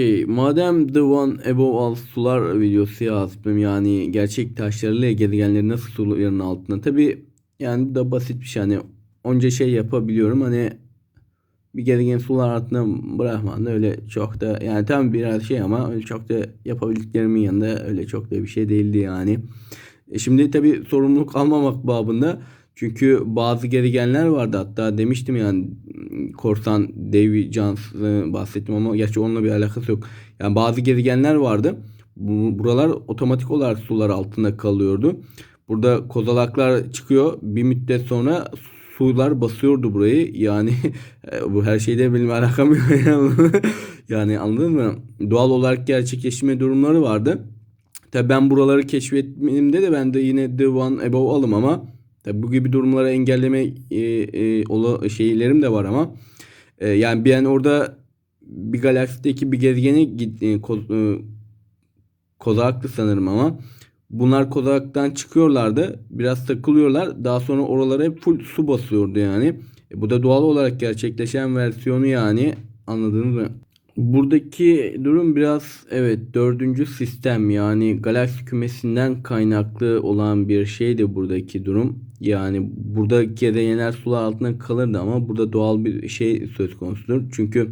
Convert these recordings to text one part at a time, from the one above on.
Şey, madem The One Above All sular videosu yazdım yani gerçek taşlarıyla gezegenleri nasıl suların altında. Tabi yani da basit bir şey hani onca şey yapabiliyorum hani bir gezegen sular altında bırakmam da öyle çok da yani tam biraz şey ama öyle çok da yapabildiklerimin yanında öyle çok da bir şey değildi yani. E şimdi tabi sorumluluk almamak babında çünkü bazı gezegenler vardı hatta demiştim yani korsan Davy Jones'ı bahsettim ama gerçi onunla bir alakası yok. Yani bazı gezegenler vardı. Bu- Buralar otomatik olarak sular altında kalıyordu. Burada kozalaklar çıkıyor. Bir müddet sonra sular basıyordu burayı. Yani e, bu her şeyde benim alakam yok. yani anladın mı? Doğal olarak gerçekleşme durumları vardı. Tabi ben buraları keşfetmemde de ben de yine The One Above alım ama tabi bu gibi durumları engelleme e, e, ola, şeylerim de var ama e, yani ben orada bir galaksideki bir gezegene git, e, ko, e, kozaklı sanırım ama bunlar kozaktan çıkıyorlardı biraz takılıyorlar. Daha sonra oralara hep full su basıyordu yani. E, bu da doğal olarak gerçekleşen versiyonu yani. Anladınız mı? Buradaki durum biraz evet dördüncü sistem yani galaksi kümesinden kaynaklı olan bir şeydi buradaki durum. Yani burada gezegenler sular altında kalırdı ama burada doğal bir şey söz konusudur. Çünkü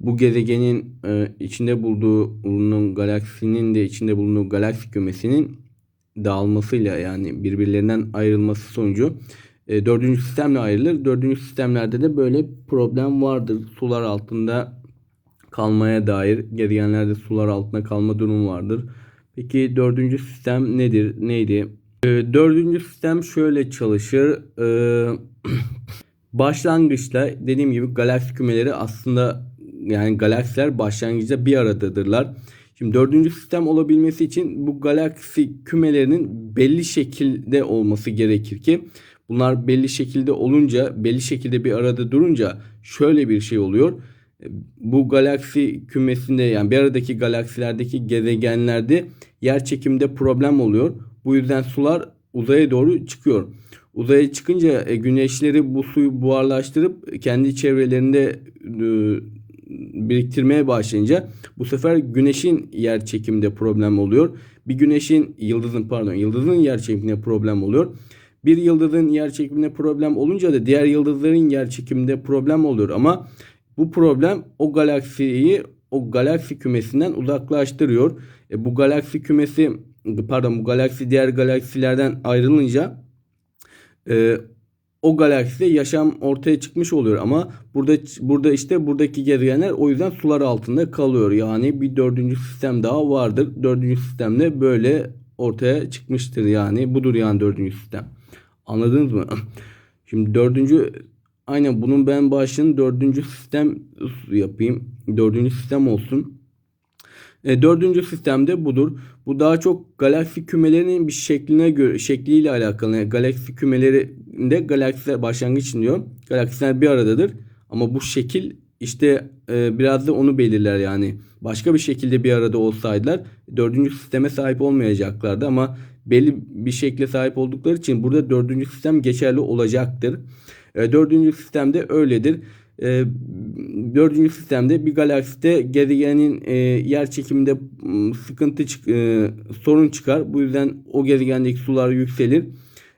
bu gezegenin e, içinde bulduğu bulunan galaksinin de içinde bulunduğu galaksi kümesinin dağılmasıyla yani birbirlerinden ayrılması sonucu e, dördüncü sistemle ayrılır. Dördüncü sistemlerde de böyle problem vardır. Sular altında kalmaya dair gezegenlerde sular altında kalma durumu vardır. Peki dördüncü sistem nedir? Neydi? Ee, dördüncü sistem şöyle çalışır. Ee, başlangıçta dediğim gibi galaksi kümeleri aslında yani galaksiler başlangıçta bir aradadırlar. Şimdi dördüncü sistem olabilmesi için bu galaksi kümelerinin belli şekilde olması gerekir ki bunlar belli şekilde olunca belli şekilde bir arada durunca şöyle bir şey oluyor bu galaksi kümesinde yani bir aradaki galaksilerdeki gezegenlerde yer çekimde problem oluyor. Bu yüzden sular uzaya doğru çıkıyor. Uzaya çıkınca e, güneşleri bu suyu buharlaştırıp kendi çevrelerinde e, biriktirmeye başlayınca bu sefer güneşin yer çekiminde problem oluyor. Bir güneşin yıldızın pardon yıldızın yer çekiminde problem oluyor. Bir yıldızın yer çekiminde problem olunca da diğer yıldızların yer çekiminde problem oluyor ama bu problem o galaksiyi o galaksi kümesinden uzaklaştırıyor. E, bu galaksi kümesi pardon bu galaksi diğer galaksilerden ayrılınca e, o galakside yaşam ortaya çıkmış oluyor ama burada burada işte buradaki gezegenler o yüzden sular altında kalıyor. Yani bir dördüncü sistem daha vardır. Dördüncü sistemde böyle ortaya çıkmıştır yani. Budur yani dördüncü sistem. Anladınız mı? Şimdi dördüncü Aynen bunun ben başlığını dördüncü sistem yapayım. Dördüncü sistem olsun. E, dördüncü sistemde budur. Bu daha çok galaksi kümelerinin bir şekline göre şekliyle alakalı. Yani galaksi kümelerinde galaksiler başlangıç diyor. Galaksiler bir aradadır. Ama bu şekil işte e, biraz da onu belirler yani. Başka bir şekilde bir arada olsaydılar dördüncü sisteme sahip olmayacaklardı ama belli bir şekle sahip oldukları için burada dördüncü sistem geçerli olacaktır. E, dördüncü sistemde öyledir. E, dördüncü sistemde bir galakside gezegenin e, yer çekiminde sıkıntı e, sorun çıkar. Bu yüzden o gezegendeki sular yükselir.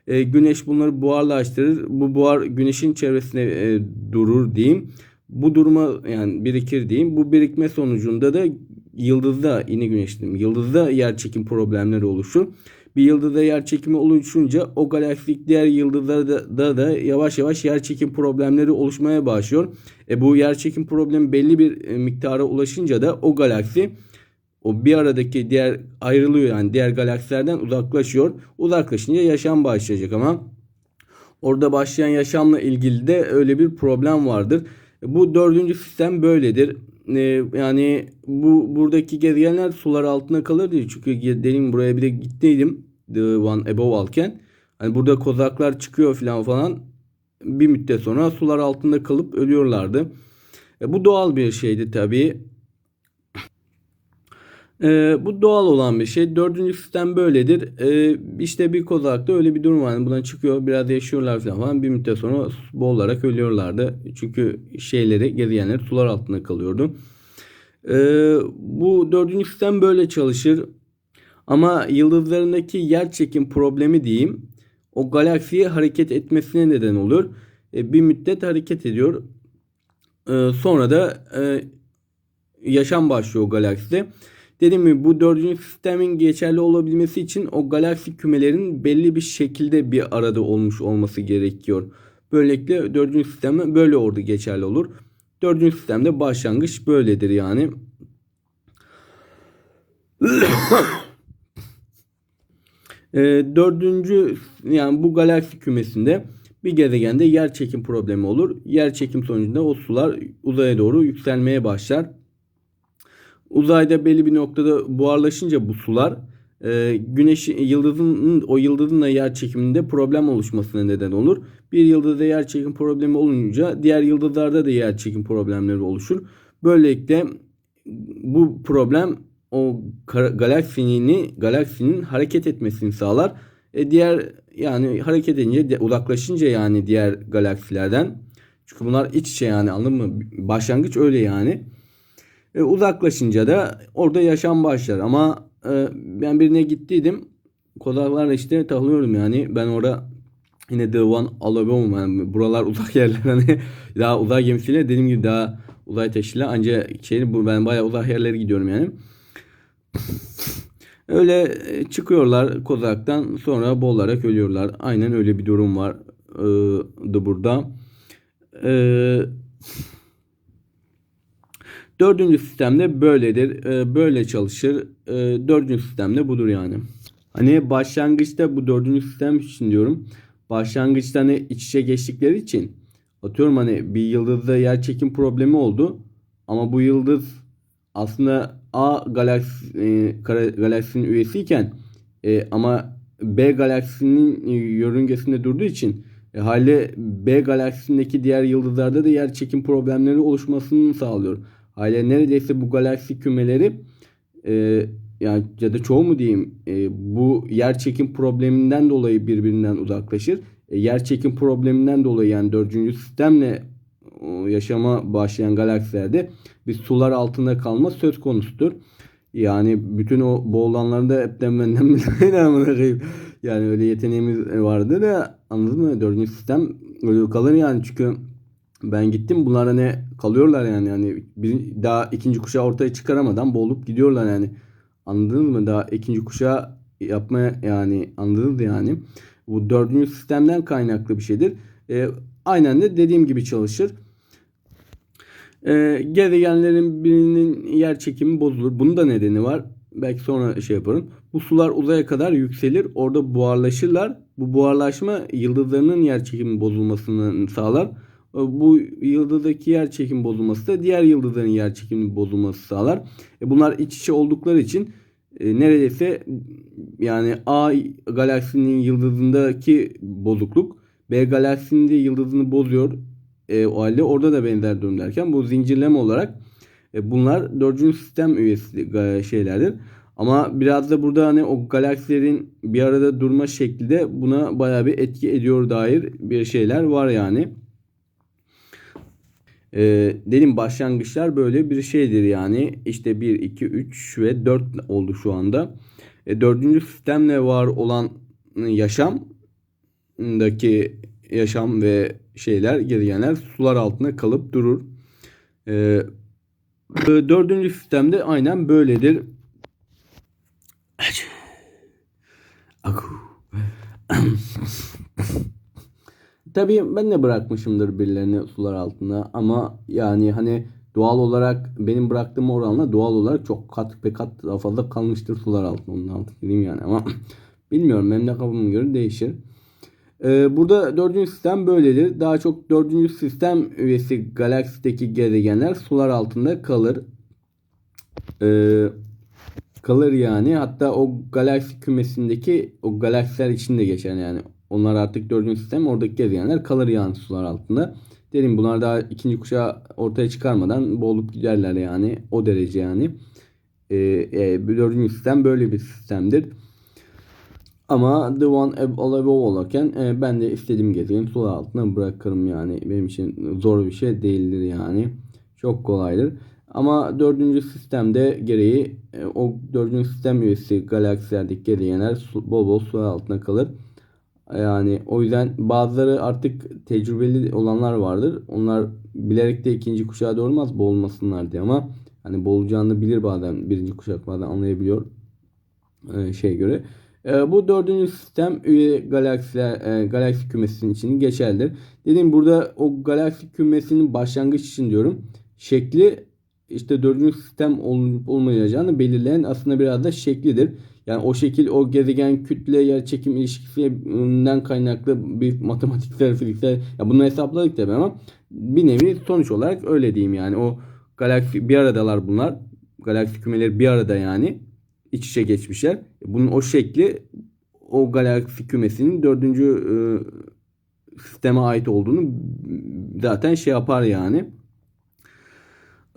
Güneş bunları buharlaştırır. Bu buhar güneşin çevresine durur diyeyim. Bu duruma yani birikir diyeyim. Bu birikme sonucunda da yıldızda yine güneş diyeyim. Yıldızda yer çekim problemleri oluşur bir yıldızda yer çekimi oluşunca o galaktik diğer yıldızlarda da, da yavaş yavaş yer çekim problemleri oluşmaya başlıyor. E bu yer çekim problemi belli bir e, miktara ulaşınca da o galaksi o bir aradaki diğer ayrılıyor yani diğer galaksilerden uzaklaşıyor. Uzaklaşınca yaşam başlayacak ama orada başlayan yaşamla ilgili de öyle bir problem vardır. E bu dördüncü sistem böyledir. E, yani bu buradaki gezegenler sular altında kalır diye. Çünkü dediğim buraya bir de gittiydim. The One Above alken. Hani burada kozaklar çıkıyor falan falan. Bir müddet sonra sular altında kalıp ölüyorlardı. E, bu doğal bir şeydi tabii. E, bu doğal olan bir şey. Dördüncü sistem böyledir. E, işte bir kozakta öyle bir durum var. Yani buna çıkıyor biraz yaşıyorlar falan, falan. Bir müddet sonra boğularak ölüyorlardı. Çünkü şeyleri gezegenler sular altında kalıyordu. Ee, bu dördüncü sistem böyle çalışır. Ama yıldızlarındaki yer çekim problemi diyeyim o galaksiye hareket etmesine neden olur. E, bir müddet hareket ediyor. E, sonra da e, yaşam başlıyor o galakside. Dediğim gibi bu dördüncü sistemin geçerli olabilmesi için o galaksi kümelerin belli bir şekilde bir arada olmuş olması gerekiyor. Böylelikle dördüncü sistem böyle orada geçerli olur. Dördüncü sistemde başlangıç böyledir yani. e, dördüncü yani bu galaksi kümesinde bir gezegende yer çekim problemi olur. Yer çekim sonucunda o sular uzaya doğru yükselmeye başlar. Uzayda belli bir noktada buharlaşınca bu sular e, güneş yıldızın o yıldızın da yer çekiminde problem oluşmasına neden olur. Bir yıldızda yer çekim problemi olunca diğer yıldızlarda da yer çekim problemleri oluşur. Böylelikle bu problem o galaksinin galaksinin hareket etmesini sağlar. E diğer yani hareket edince uzaklaşınca yani diğer galaksilerden çünkü bunlar iç içe yani anladın mı? Başlangıç öyle yani. E, uzaklaşınca da orada yaşam başlar ama e, ben birine gittiydim. Kozaklarla işte takılıyorum yani. Ben orada yine The One alamıyorum yani buralar uzak yerler hani daha uzak gemisiyle dediğim gibi daha uzay taşıyla ancak şey bu ben bayağı uzak yerlere gidiyorum yani. Öyle e, çıkıyorlar kozaktan sonra boğularak ölüyorlar. Aynen öyle bir durum var e, burada. E, dördüncü sistemde böyledir. E, böyle çalışır. E, dördüncü sistemde budur yani. Hani başlangıçta bu dördüncü sistem için diyorum. Başlangıçta hani iç içe geçtikleri için atıyorum hani bir yıldızda yer çekim problemi oldu. Ama bu yıldız aslında A galaksi, e, galaksinin üyesiyken e, ama B galaksinin yörüngesinde durduğu için e, hale B galaksisindeki diğer yıldızlarda da yer çekim problemleri oluşmasını sağlıyor. Hale neredeyse bu galaksi kümeleri e, yani ya da çoğu mu diyeyim e, bu yer çekim probleminden dolayı birbirinden uzaklaşır. E, yer çekim probleminden dolayı yani dördüncü sistemle yaşama başlayan galaksilerde bir sular altında kalma söz konusudur. Yani bütün o boğulanların da hepten benden bile Yani öyle yeteneğimiz vardı da anladın mı? Dördüncü sistem öyle kalır yani çünkü ben gittim bunlar hani kalıyorlar yani yani bir, daha ikinci kuşağı ortaya çıkaramadan boğulup gidiyorlar yani. Anladınız mı? Daha ikinci kuşağı yapmaya yani anladınız yani. Bu dördüncü sistemden kaynaklı bir şeydir. E, aynen de dediğim gibi çalışır. E, gezegenlerin birinin yer çekimi bozulur. Bunun da nedeni var. Belki sonra şey yaparım. Bu sular uzaya kadar yükselir. Orada buharlaşırlar. Bu buharlaşma yıldızlarının yer çekimi bozulmasını sağlar. E, bu yıldızdaki yer çekimi bozulması da diğer yıldızların yer çekimi bozulması sağlar. E bunlar iç içe oldukları için e, neredeyse yani A galaksinin yıldızındaki bozukluk B galaksinin de yıldızını bozuyor. E, o halde orada da benzer durum derken bu zincirleme olarak e, bunlar dördüncü sistem üyesi e, şeylerdir. Ama biraz da burada hani o galaksilerin bir arada durma şekli de buna bayağı bir etki ediyor dair bir şeyler var yani. Ee, dedim başlangıçlar böyle bir şeydir yani. İşte 1, 2, 3 ve 4 oldu şu anda. E, dördüncü sistemle var olan yaşamdaki yaşam ve şeyler gezegenler sular altında kalıp durur. Ee, dördüncü sistemde aynen böyledir. Tabii ben de bırakmışımdır birilerini sular altında ama yani hani doğal olarak benim bıraktığım oranla doğal olarak çok kat be kat daha fazla kalmıştır sular altında onun altı yani ama bilmiyorum benim de göre değişir. Ee, burada dördüncü sistem böyledir. Daha çok dördüncü sistem üyesi galaksideki gezegenler sular altında kalır. Ee, kalır yani. Hatta o galaksi kümesindeki o galaksiler içinde geçer yani. Onlar artık dördüncü sistem oradaki gezegenler kalır yani sular altında. Dedim bunlar daha ikinci kuşağı ortaya çıkarmadan boğulup giderler yani. O derece yani. Ee, e, dördüncü sistem böyle bir sistemdir. Ama The One Above olurken e, ben de istediğim gezegeni su altına bırakırım yani. Benim için zor bir şey değildir yani. Çok kolaydır. Ama dördüncü sistemde gereği e, o dördüncü sistem üyesi galaksilerdeki gezegenler bol bol su altında kalır. Yani o yüzden bazıları artık tecrübeli olanlar vardır. Onlar bilerek de ikinci kuşağa doğurmaz boğulmasınlar diye ama hani boğulacağını bilir bazen birinci kuşak bazen anlayabiliyor e, şey göre. E, bu dördüncü sistem üye galaksiler, e, galaksi kümesinin için geçerlidir. Dediğim burada o galaksi kümesinin başlangıç için diyorum. Şekli işte dördüncü sistem olup olmayacağını belirleyen aslında biraz da şeklidir. Yani o şekil o gezegen kütle yer çekim ilişkisinden kaynaklı bir matematiksel fiziksel ya bunu hesapladık tabii ama bir nevi sonuç olarak öyle diyeyim yani o galaksi bir aradalar bunlar. Galaksi kümeleri bir arada yani iç içe geçmişler. Bunun o şekli o galaksi kümesinin dördüncü e, sisteme ait olduğunu zaten şey yapar yani.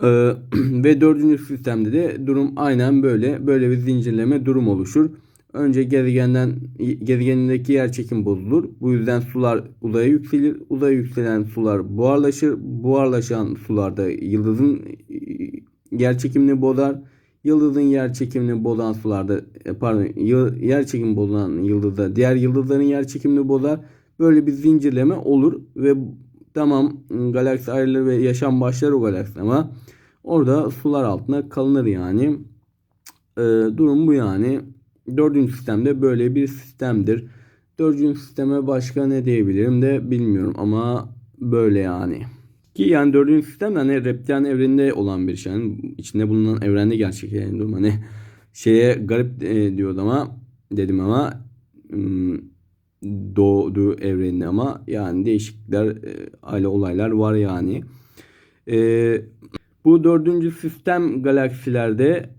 Ee, ve dördüncü sistemde de durum aynen böyle. Böyle bir zincirleme durum oluşur. Önce gezegenden gezegenindeki yer çekim bozulur. Bu yüzden sular uzaya yükselir. Uzaya yükselen sular buharlaşır. Buharlaşan sularda yıldızın yer çekimini bozar. Yıldızın yer çekimini bozan sularda e, pardon yer çekimi bozan yıldızda diğer yıldızların yer çekimini bozar. Böyle bir zincirleme olur ve tamam galaksi ayrılır ve yaşam başlar o galaksi ama orada sular altında kalınır yani. Ee, durum bu yani. Dördüncü sistemde böyle bir sistemdir. Dördüncü sisteme başka ne diyebilirim de bilmiyorum ama böyle yani. Ki yani dördüncü sistem hani reptilen evreninde olan bir şey. Yani içinde bulunan evrende gerçekleşen durum. Hani şeye garip e, diyordu ama dedim ama doğduğu evreninde ama yani değişiklikler e, aile olaylar var yani. E, bu dördüncü sistem galaksilerde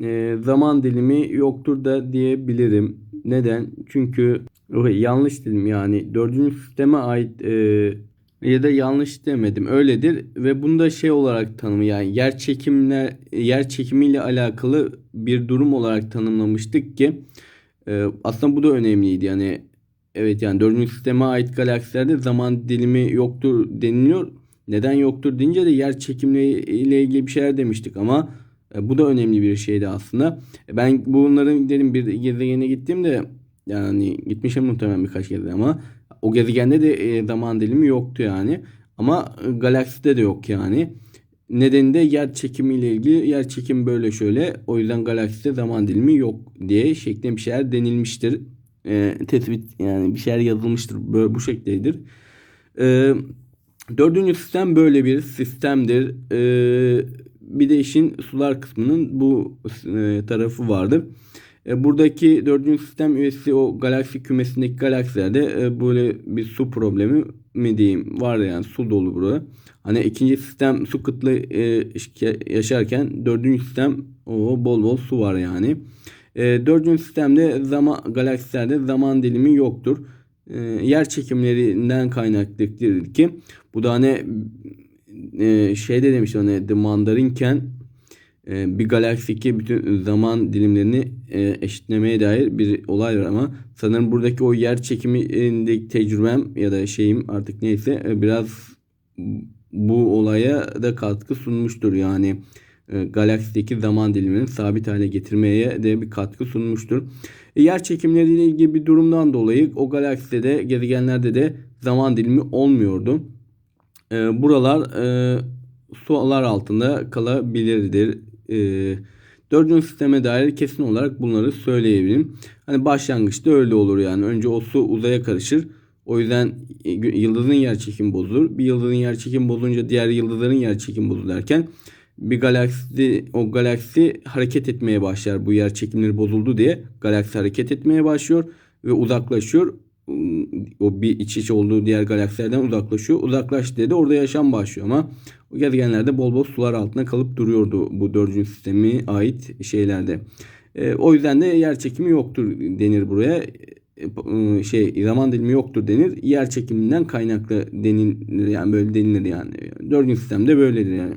e, zaman dilimi yoktur da diyebilirim. Neden? Çünkü yanlış dedim yani dördüncü sisteme ait e, ya da yanlış demedim öyledir ve bunda şey olarak tanımı yani yer çekimler yer çekimiyle alakalı bir durum olarak tanımlamıştık ki e, aslında bu da önemliydi yani Evet yani dördüncü sisteme ait galaksilerde zaman dilimi yoktur deniliyor. Neden yoktur deyince de yer çekimle ilgili bir şeyler demiştik ama e, bu da önemli bir şeydi aslında. E, ben bunların dedim bir gezegene gittiğimde yani gitmişim muhtemelen birkaç kez ama o gezegende de e, zaman dilimi yoktu yani. Ama e, galakside de yok yani. Nedeni de yer çekimi ile ilgili. Yer çekim böyle şöyle. O yüzden galakside zaman dilimi yok diye şeklinde bir şeyler denilmiştir e, tespit yani bir şeyler yazılmıştır. Böyle bu şekildedir. E, dördüncü sistem böyle bir sistemdir. E, bir de işin sular kısmının bu e, tarafı vardır. E, buradaki dördüncü sistem üyesi o galaksi kümesindeki galaksilerde e, böyle bir su problemi mi diyeyim var yani su dolu burada. Hani ikinci sistem su kıtlığı e, yaşarken dördüncü sistem o bol bol su var yani. Dördüncü sistemde zaman galaksilerde zaman dilimi yoktur. E, yer çekimlerinden kaynaklıdır ki bu da hani e, şeyde demiş hani The Mandarinken bir galaksideki bütün zaman dilimlerini e, eşitlemeye dair bir olay var ama sanırım buradaki o yer çekimindeki tecrübem ya da şeyim artık neyse e, biraz bu olaya da katkı sunmuştur yani e, galaksideki zaman dilimini sabit hale getirmeye de bir katkı sunmuştur. Yer çekimleriyle ilgili bir durumdan dolayı o galakside de gezegenlerde de zaman dilimi olmuyordu. Buralar sular altında kalabilirdir. E, dördüncü sisteme dair kesin olarak bunları söyleyebilirim. Hani başlangıçta öyle olur yani. Önce o su uzaya karışır. O yüzden e, yıldızın yer çekimi bozulur. Bir yıldızın yer çekimi bozulunca diğer yıldızların yer çekimi bozulurken bir galaksi o galaksi hareket etmeye başlar bu yer çekimleri bozuldu diye galaksi hareket etmeye başlıyor ve uzaklaşıyor o bir iç içe olduğu diğer galaksilerden uzaklaşıyor. Uzaklaştığı da orada yaşam başlıyor ama o gezegenlerde bol bol sular altında kalıp duruyordu bu dördüncü sistemi ait şeylerde. E, o yüzden de yer çekimi yoktur denir buraya. E, şey zaman dilimi yoktur denir. Yer çekiminden kaynaklı denilir yani böyle denilir yani. Dördüncü sistemde böyledir yani.